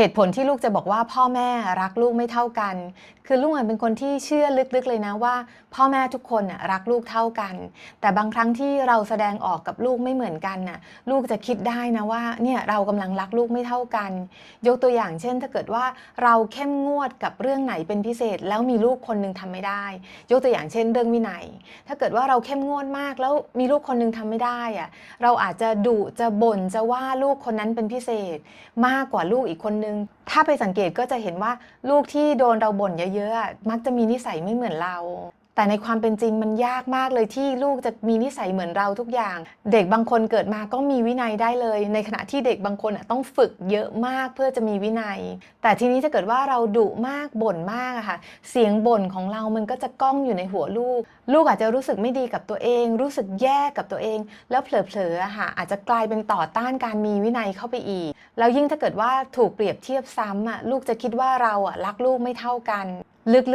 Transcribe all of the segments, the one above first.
เหตุผลที่ลูกจะบอกว่าพ่อแม่รักลูกไม่เท่ากัน คือลูกอะเป็นคนที่เชื่อลึกๆเลยนะว่า พ่อแม่ทุกคนรักลูกเท่ากัน แต่บางครั้งที่เราแสดงออกกับลูกไม่เหมือนกันน่ะลูกจะคิดได้นะว่าเนี่ยเรากำลังรักลูกไม่เท่ากัน ยกตัวอย่างเช่น ถ้าเกิดว่าเราเข้มงวดกับเรื่องไหนเป็นพิเศษ แล้วมีลูกคนหนึงทำไม่ได้ ยกตัวอย่างเช่น เรื่องวินัย ถ้าเกิดว่าเราเข้มงวดมากแล้วมีลูกคนหนึงทำไม่ได้อะเราอาจจะดุจะบ่นจะว่าลูกคนนั้นเป็นพิเศษ มากกว่าลูกอีกคนนึงถ้าไปสังเกตก็จะเห็นว่าลูกที่โดนเราบ่นเยอะๆ มักจะมีนิสัยไม่เหมือนเรา แต่ในความเป็นจริงมันยากมากเลยที่ลูกจะมีนิสัยเหมือนเราทุกอย่าง เด็กบางคนเกิดมาก็มีวินัยได้เลย ในขณะที่เด็กบางคนอะต้องฝึกเยอะมากเพื่อจะมีวินัย แต่ทีนี้ถ้าเกิดว่าเราดุมากบ่นมากอะค่ะ เสียงบ่นของเรามันก็จะก้องอยู่ในหัวลูก ลูกอาจจะรู้สึกไม่ดีกับตัวเอง รู้สึกแย่กับตัวเอง แล้วเผลอๆอะค่ะอาจจะกลายเป็นต่อต้านการมีวินัยเข้าไปอีก แล้วยิ่งถ้าเกิดว่าถูกเปรียบเทียบซ้ำอะลูกจะคิดว่าเราอะรักลูกไม่เท่ากัน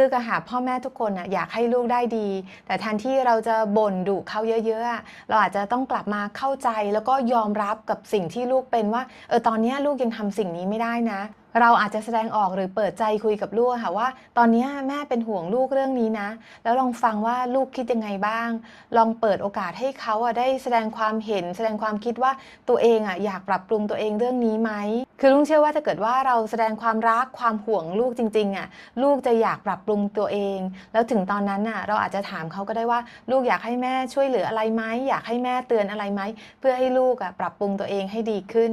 ลึกๆอะค่ะพ่อแม่ทุกคนอะอยากให้ลูกได้ดี แต่แทนที่เราจะบ่นดุเขาเยอะๆ เราอาจจะต้องกลับมาเข้าใจแล้วก็ยอมรับกับสิ่งที่ลูกเป็นว่าเออตอนนี้ลูกยังทำสิ่งนี้ไม่ได้นะ เราอาจจะแสดงออกหรือเปิดใจคุยกับลูกค่ะว่า ตอนนี้แม่เป็นห่วงลูกเรื่องนี้นะ แล้วลองฟังว่าลูกคิดยังไงบ้าง ลองเปิดโอกาสให้เขาอะได้แสดงความเห็น แสดงความคิดว่าตัวเองอะอยากปรับปรุงตัวเองเรื่องนี้ไหมคือลุงเชื่อว่าถ้าเกิดว่าเราแสดงความรักความห่วงลูกจริงๆอะลูกจะอยากปรับปรุงตัวเอง แล้วถึงตอนนั้นน่ะเราอาจจะถามเขาก็ได้ว่า ลูกอยากให้แม่ช่วยเหลืออะไรไหมอยากให้แม่เตือนอะไรไหมเพื่อให้ลูกอะปรับปรุงตัวเองให้ดีขึ้น